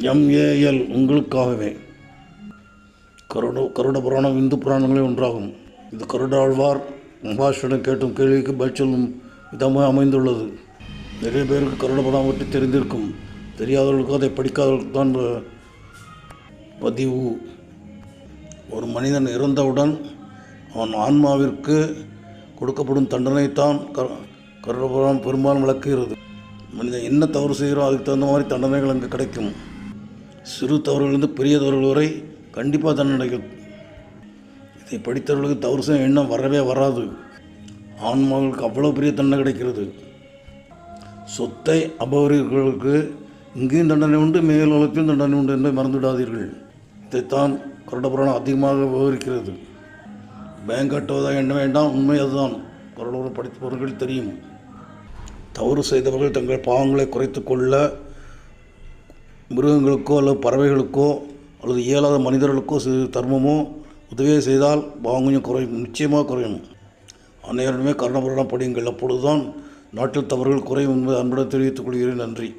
MAL உங்களுக்காகவே. கருட கருட புராணம் இந்து புராணங்களே ஒன்றாகும். இது கருடாழ்வார் மகாஷ்டன் கேட்டும் கேள்விக்கு பதில் சொல்லும் விதமாக அமைந்துள்ளது. நிறைய பேருக்கு கருட புராணம் பற்றி தெரிந்திருக்கும். தெரியாதவர்களுக்கு அதை படிக்காதவர்களுக்கு தான் பதிவு. ஒரு மனிதன் இறந்தவுடன் அவன் ஆன்மாவிற்கு கொடுக்கப்படும் தண்டனைத்தான் கரு கருடபுரம் பெரும்பாலும் விளக்குகிறது. மனிதன் என்ன தவறு செய்கிறோம் அதுக்கு தகுந்த மாதிரி தண்டனைகள் அங்கே கிடைக்கும். சிறு தவறுகளிலிருந்து பெரிய தவறுகள் வரை கண்டிப்பாக தண்டனை இதை படித்தவர்களுக்கு தவறு செய்ய எண்ணம் வரவே வராது. ஆன்மாவுக்கு அவ்வளோ பெரிய தண்டனை கிடைக்கிறது. சொத்தை அபகரிகளுக்கு இங்கேயும் தண்டனை உண்டு மேலுலகத்திலும் தண்டனை உண்டு என்பதை மறந்துவிடாதீர்கள். இதைத்தான் கருடபுராணம் அதிகமாக விவரிக்கிறது. பேங்க் கட்டுவதாக எண்ண வேண்டாம் உண்மை அதுதான். கருடபுரம் படித்தவர்கள் தெரியும். தவறு செய்தவர்கள் தங்கள் பாவங்களை குறைத்து கொள்ள மிருகங்களுக்கோ அல்லது பறவைகளுக்கோ அல்லது இயலாத மனிதர்களுக்கோ சிறு தர்மமோ உதவியை செய்தால் பாவம் கொஞ்சம் குறையும். நிச்சயமாக குறையும். அந்நேரமே கருணபுராணம் படியுங்கள். அப்பொழுதுதான் நாட்டில் தவறுகள் குறையும் என்பதை அன்புடன் தெரிவித்துக் கொள்கிறேன். நன்றி.